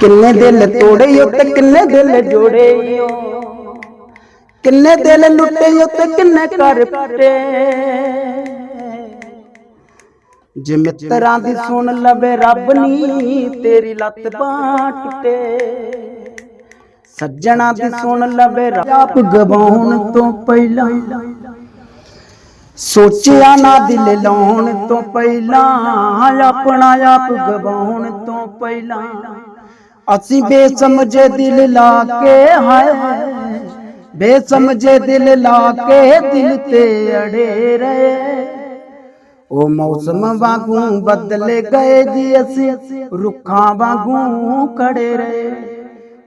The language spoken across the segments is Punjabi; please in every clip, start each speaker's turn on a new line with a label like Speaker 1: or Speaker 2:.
Speaker 1: ਕਿੰਨੇ ਦਿਲ ਤੋੜੇ ਓ ਤੇ ਕਿੰਨੇ ਦਿਲ ਜੋੜੇ। ਕਿੰਨੇ ਦਿਲ ਲੁੱਟੇ ਤੇ ਕਿੰਨੇ ਘਰ ਪਟੇ। ਜੇ ਮਿੱਤਰਾਂ ਦੀ ਸੁਣ ਲਵੇ ਰੱਬ ਨੀ, ਤੇਰੀ ਲੱਤ ਬਾਂਹ ਟੁੱਟੇ। ਸੱਜਣਾ ਦੀ ਸੁਣ ਲਵੇ ਰੱਬ ਗਵਾਉਣ ਤੋਂ ਪਹਿਲਾਂ ਸੋਚਿਆ ਨਾ ਦਿਲ ਲਾਉਣ ਤੋਂ ਪਹਿਲਾਂ, ਆਪਣਾ ਆਪ ਗਵਾਉਣ ਤੋਂ ਪਹਿਲਾਂ। ਅਸੀਂ ਬੇਸਮਝੇ ਦਿਲ ਲਾ ਕੇ, ਹਾਏ ਬੇਸਮਝੇ ਦਿਲ ਲਾ ਕੇ ਦਿਲ ਤੇ ਅੜੇ ਰਹੇ। ਉਹ ਮੌਸਮ ਵਾਂਗੂ ਬਦਲੇ ਗਏ ਜੀ, ਅਸੀਂ ਰੁੱਖਾਂ ਵਾਂਗੂ ਖੜੇ ਰਹੇ।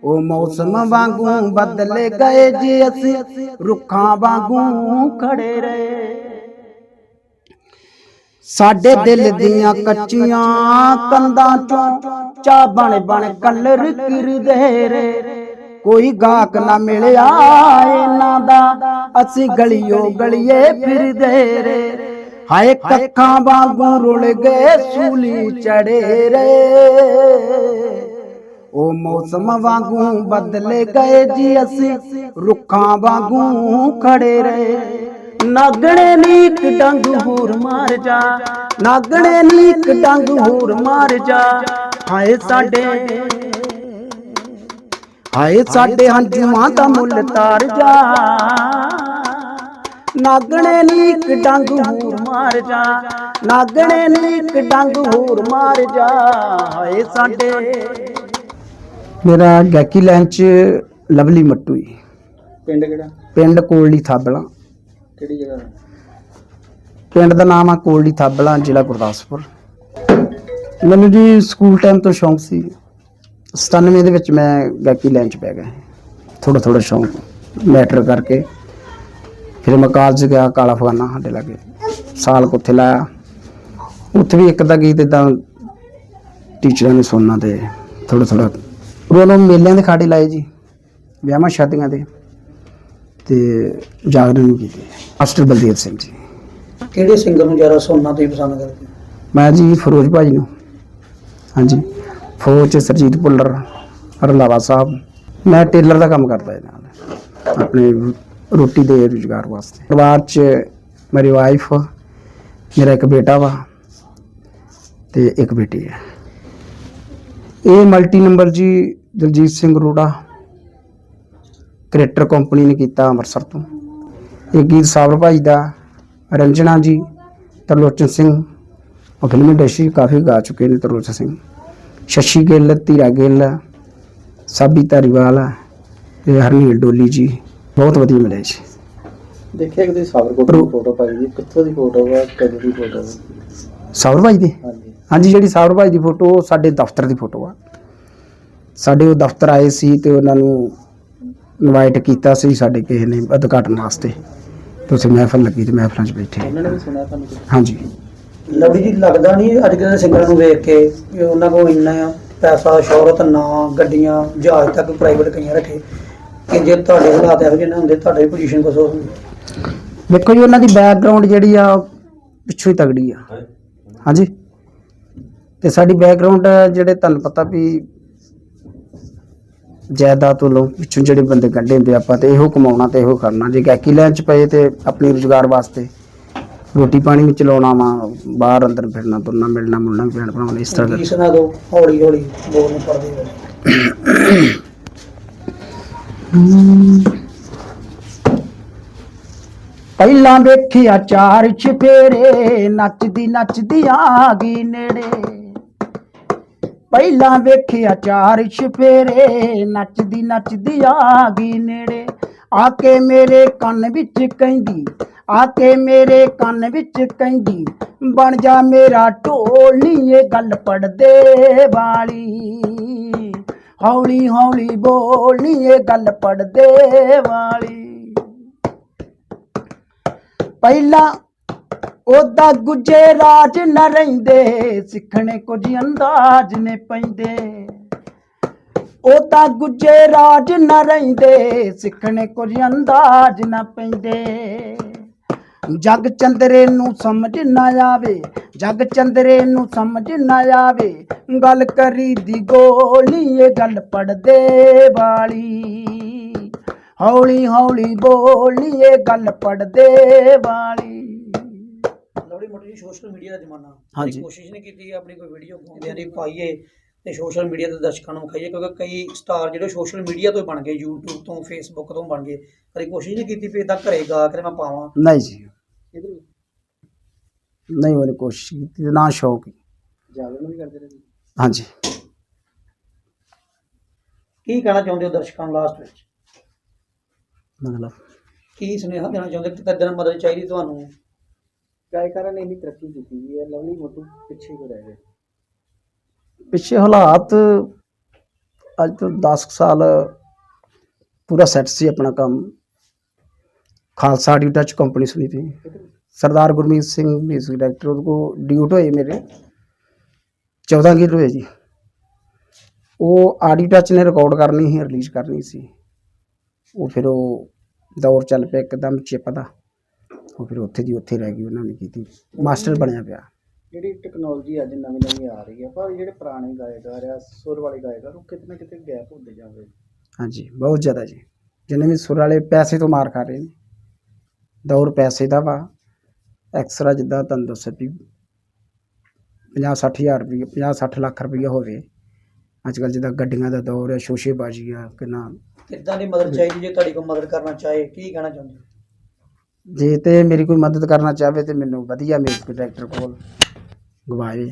Speaker 1: ਉਹ ਮੌਸਮ ਵਾਂਗੂ ਬਦਲੇ ਗਏ ਜੀ, ਅਸੀਂ ਰੁੱਖਾਂ ਵਾਂਗੂ ਖੜੇ ਰਹੇ। ਸਾਡੇ ਦਿਲ ਦੀਆਂ ਕੱਚੀਆਂ ਕੰਧਾਂ ਚੋਂ ਚਾ ਬਣ ਬਣ ਕਲਰ ਕਿਰਦੇ ਰੇ। ਕੋਈ ਗਾਹਕ ਨਾ ਮਿਲਿਆ ਇਹਨਾਂ ਦਾ ਅਸੀਂ ਗਲੀਓ ਗਲੀਏ ਫਿਰਦੇ ਰੇ। ਹਾਏ ਕੱਖਾਂ ਵਾਂਗੂ ਰੁਲ ਗਏ ਸੂਲੀ ਚੜੇ ਰੇ। ਉਹ ਮੌਸਮ ਵਾਂਗੂ ਬਦਲੇ ਗਏ ਜੀ ਅਸੀਂ ਰੁੱਖਾਂ ਵਾਂਗੂ ਖੜੇ ਰਹੇ ਨਾਗਣੇ ਨੀਕ ਡੰਗ ਹੋਰ ਮਾਰ ਜਾ। ਨਾਗਣੇ ਨੀਕ ਡੰਗ ਹੋਰ ਮਾਰ ਜਾ। ਹਾਏ ਸਾਡੇ ਹਾਏ ਸਾਡੇ ਹੰਝੂਆਂ ਦਾ ਮੁੱਲ ਤਾਰ ਜਾ। ਨਾਗਣੇ ਨੀਕ ਡੰਗ ਹੋਰ ਮਾਰ ਜਾ। ਨਾਗਣੇ ਨੀਕ ਡੰਗ ਹੋਰ ਮਾਰ ਜਾ। ਹਾਏ ਸਾਡੇ। ਮੇਰਾ ਗਾਇਕੀ ਲਾਈਨ ਚ ਲਵਲੀ ਮੱਟੂ ਜੀ।
Speaker 2: ਪਿੰਡ ਕਿਹੜਾ?
Speaker 1: ਪਿੰਡ ਕੋਲੜੀ ਥਾਬਲਾ।
Speaker 2: ਕਿਹੜੀ ਜਗ੍ਹਾ?
Speaker 1: ਪਿੰਡ ਦਾ ਨਾਮ ਆ ਕੋਲੜੀ ਥਾਬਲਾ, ਜ਼ਿਲ੍ਹਾ ਗੁਰਦਾਸਪੁਰ। ਮੈਨੂੰ ਜੀ ਸਕੂਲ ਟਾਈਮ ਤੋਂ ਸ਼ੌਂਕ ਸੀ। 97 ਦੇ ਵਿੱਚ ਮੈਂ ਗਾਇਕੀ ਲਾਈਨ ਚ ਪੈ ਗਿਆ। ਥੋੜਾ ਥੋੜਾ ਸ਼ੌਂਕ ਮੈਟਰ ਕਰਕੇ। ਫਿਰ ਮੈਂ ਕਾਲਜ ਗਿਆ, ਕਾਲਾ ਫਗਾਨਾ ਸਾਡੇ ਲਾਗੇ। ਸਾਲ ਕੁੱਥੇ ਲਾਇਆ। ਉੱਥੇ ਵੀ ਇੱਕ ਦਾ ਗੀਤ ਇਦਾਂ ਟੀਚਰਾਂ ਨੇ ਸੁਣਨਾ ਤੇ ਥੋੜਾ ਥੋੜਾ ਉਦੋਂ ਮੇਲਿਆਂ ਦੇ ਖਾੜੇ ਲਾਏ ਜੀ, ਵਿਆਹਾਂ ਸ਼ਾਦੀਆਂ ਦੇ ਤੇ ਜਾਗਰਣ ਵੀ ਕੀਤੀ। ਮਾਸਟਰ ਬਲਦੇਵ ਸਿੰਘ ਜੀ।
Speaker 2: ਕਿਹੜੇ ਸਿੰਗਰ ਨੂੰ ਜ਼ਿਆਦਾ ਸੁਣਨਾ ਤੁਸੀਂ ਪਸੰਦ ਕਰਦੇ?
Speaker 1: ਮੈਂ ਜੀ ਫਿਰੋਜ਼ ਭਾਜੀ ਨੂੰ। ਹਾਂਜੀ। ਫੌਜ ਚ ਸਰਜੀਤ ਭੁੱਲਰ ਰਲਾਵਾ ਸਾਹਿਬ। ਮੈਂ ਟੇਲਰ ਦਾ ਕੰਮ ਕਰਦਾ ਹਾਂ ਨਾਲ। ਆਪਣੇ ਰੋਟੀ ਦੇ ਰੁਜ਼ਗਾਰ ਵਾਸਤੇ। ਪਰਿਵਾਰ ਚ ਮੇਰੀ ਵਾਈਫ ਮੇਰਾ ਇੱਕ ਬੇਟਾ ਵਾ ਤੇ ਇੱਕ ਬੇਟੀ ਹੈ। ਇਹ ਮਲਟੀ ਨੰਬਰ ਜੀ ਦਲਜੀਤ ਸਿੰਘ ਰੋੜਾ ਕ੍ਰੀਏਟਰ ਕੰਪਨੀ ਨੇ ਕੀਤਾ ਅੰਮ੍ਰਿਤਸਰ ਤੋਂ। ਇਹ ਗੀਤ ਸਾਬਰ ਭਾਈ ਦਾ ਰੰਜਨਾ ਜੀ ਤਰਲੋਚਨ ਸਿੰਘ। ਉਹ ਫਿਲਮੀ ਇੰਡਸਟਰੀ ਕਾਫੀ ਗਾ ਚੁੱਕੇ ਨੇ ਤਰਲੋਚਨ ਸਿੰਘ। ਸ਼ਸ਼ੀ ਗਿੱਲ ਧੀਰਾ ਗਿੱਲ ਸਾਬੀ ਧਾਰੀਵਾਲ ਤੇ ਹਰਨੀਲ ਡੋਲੀ ਜੀ। ਬਹੁਤ ਵਧੀਆ ਮਿਲੇ ਜੀ।
Speaker 2: ਦੇਖਿਆ ਕਿ ਤੁਸੀਂ ਸਾਬਰਕੋਟ ਦੀ ਫੋਟੋ ਪਾਈ ਜੀ ਕਿੱਥੋਂ ਦੀ ਫੋਟੋ ਵਾ ਕਦੋਂ ਦੀ ਫੋਟੋ
Speaker 1: ਸਾਬਰ ਭਾਈ ਦੀ?
Speaker 2: ਹਾਂਜੀ।
Speaker 1: ਹਾਂਜੀ ਜਿਹੜੀ ਸਾਬਰ ਭਾਈ ਦੀ ਫੋਟੋ ਸਾਡੇ ਦਫ਼ਤਰ ਦੀ ਫੋਟੋ ਆ। ਸਾਡੇ ਉਹ ਦਫ਼ਤਰ ਆਏ ਸੀ ਤੇ ਉਹਨਾਂ ਨੂੰ ਇਨਵਾਈਟ ਕੀਤਾ ਸੀ ਸਾਡੇ ਕਿਸੇ ਨੇ ਉਦਘਾਟਨ ਵਾਸਤੇ। ਤੁਸੀਂ ਮਹਿਫਲ ਲੱਗੀ ਤੇ ਮਹਿਫਲਾਂ 'ਚ ਬੈਠੇ।
Speaker 2: ਉਹਨਾਂ ਨੇ ਵੀ ਸੁਣਿਆ ਤੁਹਾਨੂੰ ਕੁਛ?
Speaker 1: ਹਾਂਜੀ।
Speaker 2: ਲਵਲੀ ਜੀ ਲੱਗਦਾ ਨਹੀਂ ਅੱਜ ਕੱਲ੍ਹ ਦੇ ਸਿੰਗਰਾਂ ਨੂੰ ਵੇਖ ਕੇ ਉਹਨਾਂ ਕੋਲ ਇੰਨਾ ਪੈਸਾ ਸ਼ੌਹਰਤ ਨਾ ਗੱਡੀਆਂ ਜਹਾਜ਼ ਤੱਕ ਪ੍ਰਾਈਵੇਟ ਕਈਆਂ ਰੱਖੇ ਕਿ ਜੇ ਤੁਹਾਡੇ ਹਾਲਾਤ ਇਹੋ ਜਿਹੇ ਨਾ ਹੁੰਦੇ ਤੁਹਾਡੀ ਪੋਜੀਸ਼ਨ ਕੁਛ ਹੋਰ ਹੁੰਦੀ।
Speaker 1: ਦੇਖੋ ਜੀ ਉਹਨਾਂ ਦੀ ਬੈਕਗ੍ਰਾਉਂਡ ਜਿਹੜੀ ਆ ਪਿੱਛੋਂ ਹੀ ਤਗੜੀ ਆ। ਹਾਂਜੀ। ਤੇ ਸਾਡੀ ਬੈਕਗ੍ਰਾਉਂਡ ਜਿਹੜੇ ਤੁਹਾਨੂੰ ਪਤਾ ਵੀ ਜਾਇਦਾਦ ਤੋਂ ਲੋ ਪਿੱਛੋਂ ਜਿਹੜੇ ਬੰਦੇ ਕੱਢੇ ਹੁੰਦੇ ਆਪਾਂ ਤੇ ਇਹੋ ਕਮਾਉਣਾ ਤੇ ਇਹੋ ਕਰਨਾ। ਜੇ ਗਾਇਕੀ ਲੈਣ ਚ ਪਏ ਤੇ ਆਪਣੀ ਰੁਜ਼ਗਾਰ ਵਾਸਤੇ ਰੋਟੀ ਪਾਣੀ ਵੀ ਚਲਾਉਣਾ ਵਾ, ਬਾਹਰ ਅੰਦਰ ਫਿਰਨਾ, ਤੁਰਨਾ, ਮਿਲਣਾ, ਮੁਲਣਾ, ਭੈਣ ਭਰਾਵਾਂ ਇਸ ਤਰ੍ਹਾਂ ਦਾ
Speaker 2: ਸੁਣਾ ਦੋ? ਹੌਲੀ ਹੌਲੀ ਬੋਲ ਨੂੰ ਪੜਦੇ
Speaker 1: ਪਹਿਲਾਂ ਵੇਖਿਆ ਚਾਰ ਚਫੇਰੇ ਨੱਚਦੀ ਨੱਚਦੀ ਆ ਗਈ ਨੇੜੇ। ਪਹਿਲਾਂ ਵੇਖਿਆ ਚਾਰ ਛਪੇਰੇ, ਨੱਚਦੀ ਨੱਚਦੀ ਆ ਗਈ ਨੇੜੇ। ਆ ਕੇ ਮੇਰੇ ਕੰਨ ਵਿੱਚ ਕਹਿੰਦੀ, ਆ ਕੇ ਮੇਰੇ ਕੰਨ ਵਿੱਚ ਕਹਿੰਦੀ, ਬਣ ਜਾ ਮੇਰਾ ਢੋਲੀ ਗੱਲ ਪੜਦੇ ਵਾਲੀ। ਹੌਲੀ ਹੌਲੀ ਬੋਲੀ ਗੱਲ ਪੜਦੇ ਵਾਲੀ। ਪਹਿਲਾਂ ਉਹਦਾ ਗੁੱਜੇ ਰਾਜ ਨਾ ਰਹਿੰਦੇ, ਸਿੱਖਣੇ ਕੁਝ ਅੰਦਾਜ਼ ਨੇ ਪੈਂਦੇ। ਉਹਦਾ ਗੁੱਜੇ ਰਾਜ ਨਾ ਰਹਿੰਦੇ, ਸਿੱਖਣੇ ਕੁਝ ਅੰਦਾਜ਼ ਨਾ ਪੈਂਦੇ। ਜਗ ਚੰਦਰੇ ਨੂੰ ਸਮਝ ਨਾ ਆਵੇ, ਜਗ ਚੰਦਰੇ ਨੂੰ ਸਮਝ ਨਾ ਆਵੇ, ਗੱਲ ਕਰੀ ਦੀ ਗੋਲੀ, ਇਹ ਗੱਲ ਪੜਦੇ ਵਾਲੀ। ਹੌਲੀ ਹੌਲੀ ਬੋਲੀ, ਇਹ ਗੱਲ ਪੜਦੇ ਵਾਲੀ।
Speaker 2: ਸੋਸ਼ਲ ਮੀਡੀਆ ਦਾ ਜ਼ਮਾਨਾ।
Speaker 1: ਹਾਂਜੀ।
Speaker 2: ਕੋਸ਼ਿਸ਼ ਨਹੀਂ ਕੀਤੀ ਆਪਣੀ ਕੋਈ ਵੀਡੀਓ ਗਾਉਂਦਿਆਂ ਦੀ ਪਾਈਏ ਤੇ ਸੋਸ਼ਲ ਮੀਡੀਆ ਦੇ ਦਰਸ਼ਕਾਂ ਨੂੰ ਵਿਖਾਈਏ ਕਿਉਂਕਿ ਕਈ ਸਟਾਰ ਜਿਹੜੇ ਸੋਸ਼ਲ ਮੀਡੀਆ ਤੋਂ ਬਣ ਗਏ YouTube ਤੋਂ Facebook ਤੋਂ ਬਣ ਗਏ। ਕਦੀ ਕੋਸ਼ਿਸ਼ ਨਹੀਂ ਕੀਤੀ ਵੀ ਇਦਾਂ ਘਰੇ ਗਾ ਕੇ ਮੈਂ ਪਾਵਾਂ।
Speaker 1: ਨਹੀਂ ਜੀ। ਨਹੀਂ ਉਹਨੇ ਕੋਸ਼ਿਸ਼ ਕੀਤੀ ਤੇ ਨਾ ਸ਼ੌਕ ਹੀ।
Speaker 2: ਜਾਗਰਣ ਵੀ ਕਰਦੇ ਰਹੇ।
Speaker 1: ਹਾਂਜੀ।
Speaker 2: ਕੀ ਕਹਿਣਾ ਚਾਹੁੰਦੇ ਹੋ ਦਰਸ਼ਕਾਂ ਨੂੰ ਲਾਸਟ ਵਿੱਚ?
Speaker 1: ਮਤਲਬ?
Speaker 2: ਕੀ ਸੁਨੇਹਾ ਦੇਣਾ ਚਾਹੁੰਦੇ ਕਿ ਕਿੱਦਾਂ ਮਦਦ ਚਾਹੀਦੀ ਤੁਹਾਨੂੰ?
Speaker 3: ਗਾਇਕਾਰਾਂ ਨੇ ਇੰਨੀ ਤਰੱਕੀ ਕੀਤੀ ਵੀ ਹੈ ਲਵਲੀ ਮੋਟੂ ਪਿੱਛੇ ਕਿਉਂ ਰਹਿ ਗਏ?
Speaker 1: ਪਿੱਛੇ ਹਾਲਾਤ ਅੱਜ ਤੋਂ 10 ਕੁ ਸਾਲ ਪੂਰਾ ਸੈੱਟ ਸੀ ਆਪਣਾ ਕੰਮ। ਖਾਲਸਾ ਆਡੀਓ ਟੱਚ ਕੰਪਨੀ ਸੁਣੀ ਥੀ ਸਰਦਾਰ ਗੁਰਮੀਤ ਸਿੰਘ ਮਿਊਜ਼ਿਕ ਡਾਇਰੈਕਟਰ ਉਹਦੇ ਕੋ ਡਿਊਟ ਹੋਏ ਮੇਰੇ। 14 ਗੀਤ ਹੋਏ ਜੀ। ਉਹ ਆਡੀਓ ਟੱਚ ਨੇ ਰਿਕਾਰਡ ਕਰਨੀ ਸੀ ਰਿਲੀਜ਼ ਕਰਨੀ ਸੀ। ਉਹ ਫਿਰ ਉਹ ਦੌਰ ਚੱਲ ਪਿਆ ਇੱਕਦਮ ਚਿਪ ਦਾ। ਉਹ ਫਿਰ ਉੱਥੇ ਦੀ ਉੱਥੇ ਰਹਿ ਗਈ ਉਹਨਾਂ ਨੇ ਕੀਤੀ। ਮਾਸਟਰ ਬਣਿਆ ਪਿਆ।
Speaker 3: ਜਿਹੜੀ ਟੈਕਨੋਲੋਜੀ ਅੱਜ ਨਵੀਂ ਨਵੀਂ ਆ ਰਹੀ ਹੈ ਪਰ ਜਿਹੜੇ ਪੁਰਾਣੇ ਗਾਇਕਾਰ ਆ ਸੁਰ ਵਾਲੇ ਗਾਇਕਾਰ ਉਹ ਕਿਤੇ ਨਾ ਕਿਤੇ ਗੈਪ ਹੁੰਦੇ ਜਾਂਦੇ
Speaker 1: ਹਾਂਜੀ ਬਹੁਤ ਜ਼ਿਆਦਾ ਜੀ। ਜਿੰਨੇ ਵੀ ਸੁਰ ਵਾਲੇ ਪੈਸੇ ਤੋਂ ਮਾਰ ਖਾ ਰਹੇ ਨੇ। ਦੌਰ ਪੈਸੇ ਦਾ ਵਾ। ਐਕਸਟਰਾ ਜਿੱਦਾਂ ਤੁਹਾਨੂੰ ਦੱਸਿਆ ਵੀ 50 60 ਹਜ਼ਾਰ ਰੁਪਏ 50 60 ਲੱਖ ਰੁਪਏ ਹੋਵੇ। ਅੱਜ ਕੱਲ੍ਹ ਜਿੱਦਾਂ ਗੱਡੀਆਂ ਦਾ ਦੌਰ ਹੈ ਸ਼ੋਸ਼ੇਬਾਜ਼ੀ ਆ ਕਿੰਨਾ
Speaker 2: ਕਿੱਦਾਂ ਦੀ ਮਦਦ ਚਾਹੀਦੀ ਜੇ ਤੁਹਾਡੀ ਕੋਈ ਮਦਦ ਕਰਨਾ ਚਾਹੇ ਕੀ ਕਹਿਣਾ ਚਾਹੁੰਦੇ ਹੋ?
Speaker 1: ਜੇ ਤੇ ਮੇਰੀ ਕੋਈ ਮਦਦ ਕਰਨਾ ਚਾਹਵੇ ਤੇ ਮੈਨੂੰ ਵਧੀਆ ਮਿਊਜ਼ਿਕ ਡਾਇਰੈਕਟਰ ਕੋਲ ਗਵਾਏ।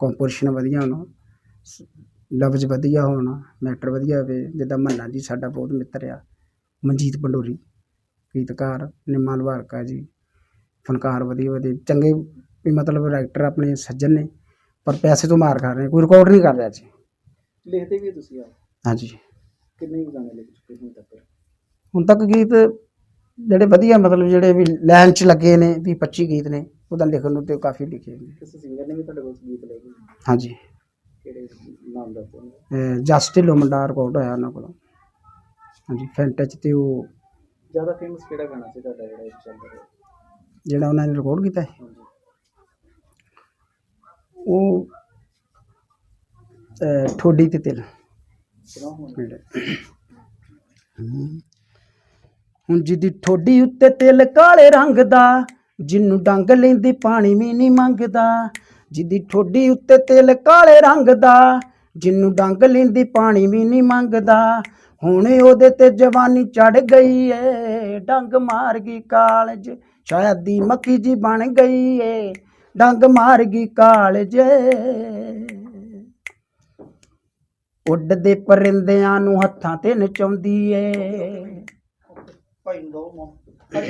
Speaker 1: ਕੰਪੋਜੀਸ਼ਨ ਵਧੀਆ ਹੋਣਾ। ਲਫ਼ਜ਼ ਵਧੀਆ ਹੋਣ। ਮੈਟਰ ਵਧੀਆ ਹੋਵੇ। ਜਿੱਦਾਂ ਮੰਨਾ ਜੀ ਸਾਡਾ ਬਹੁਤ ਮਿੱਤਰ ਆ। ਮਨਜੀਤ ਪੰਡੋਰੀ ਗੀਤਕਾਰ ਨਿੰਮਾ ਲਵਾਰਕਾ ਜੀ। ਫਨਕਾਰ ਵਧੀਆ ਵਧੀਆ। ਚੰਗੇ ਵੀ ਮਤਲਬ ਰਾਈਟਰ ਆਪਣੇ ਸੱਜਣ ਨੇ। ਪਰ ਪੈਸੇ ਤੋਂ ਮਾਰ ਖਾ ਰਹੇ ਕੋਈ ਰਿਕਾਰਡ ਨਹੀਂ ਕਰ ਰਿਹਾ ਜੀ
Speaker 3: ਲਿਖਦੇ ਵੀ ਤੁਸੀਂ ਆ
Speaker 1: ਹਾਂਜੀ।
Speaker 3: ਕਿੰਨੇ ਗਾਣੇ ਲਿਖ ਚੁੱਕੇ ਹੁਣ ਤੱਕ?
Speaker 1: ਹੁਣ ਤੱਕ ਗੀਤ ਜਿਹੜੇ ਵਧੀਆ ਮਤਲਬ ਜਿਹੜੇ ਵੀ ਲਾਈਨ 'ਚ ਲੱਗੇ ਨੇ ਵੀ 25 ਗੀਤ ਨੇ ਉਹਦਾ ਲਿਖਣ ਨੂੰ ਤੇ ਕਾਫੀ ਲਿਖੇ ਨੇ।
Speaker 3: ਕਿਸੇ ਸਿੰਗਰ ਨੇ ਵੀ ਤੁਹਾਡੇ ਕੋਲ ਗੀਤ ਲਏ ਹੋਏ?
Speaker 1: ਹਾਂਜੀ।
Speaker 3: ਕਿਹੜੇ ਨਾਮ ਦੱਸੋ ਉਹਨਾਂ ਦੇ?
Speaker 1: ਜਸਟ ਢਿੱਲੋਂ ਮੁੰਡਾ ਰਿਕਾਰਡ ਹੋਇਆ ਉਹਨਾਂ ਕੋਲ। ਹਾਂਜੀ ਫੈਂਟਾ 'ਚ ਤੇ ਉਹ
Speaker 3: ਜ਼ਿਆਦਾ ਫੇਮਸ ਕਿਹੜਾ ਗਾਣਾ ਸੀ ਤੁਹਾਡਾ ਜਿਹੜਾ ਇਸ ਚੱਲ ਰਿਹਾ?
Speaker 1: ਜਿਹੜਾ ਉਹਨਾਂ ਨੇ ਰਿਕਾਰਡ ਕੀਤਾ ਹੈ
Speaker 3: ਹਾਂਜੀ।
Speaker 1: ਉਹ ਅਹ, ਠੋਡੀ ਤੇ ਤਿਲ।
Speaker 3: ਸੁਣਾਓ ਹੁਣ।
Speaker 1: ਹੁਣ ਜਿਹਦੀ ਠੋਡੀ ਉੱਤੇ ਤਿਲ ਕਾਲੇ ਰੰਗ ਦਾ ਜਿੰਨੂੰ ਡੰਗ ਲੈਂਦੀ ਪਾਣੀ ਵੀ ਨਹੀਂ ਮੰਗਦਾ। ਜਿਹਦੀ ਠੋਡੀ ਉੱਤੇ ਤਿਲ ਕਾਲੇ ਰੰਗ ਦਾ ਜਿੰਨੂੰ ਡੰਗ ਲੈਂਦੀ ਪਾਣੀ ਵੀ ਨਹੀਂ ਮੰਗਦਾ। ਹੁਣ ਉਹਦੇ ਤੇ ਜਵਾਨੀ ਚੜ ਗਈ ਏ, ਡੰਗ ਮਾਰ ਗਈ ਕਾਲਜ, ਸ਼ਾਇਦ ਦੀ ਮੱਕੀ ਜੀ ਬਣ ਗਈ ਏ, ਡੰਗ ਮਾਰ ਗਈ ਕਾਲਜ। ਉੱਡਦੇ ਪਰਿੰਦਿਆਂ ਨੂੰ ਹੱਥਾਂ ਤੇ ਨਚਾਉਂਦੀ ਏ।
Speaker 2: ਭਾਈ ਨੂੰ ਦੋ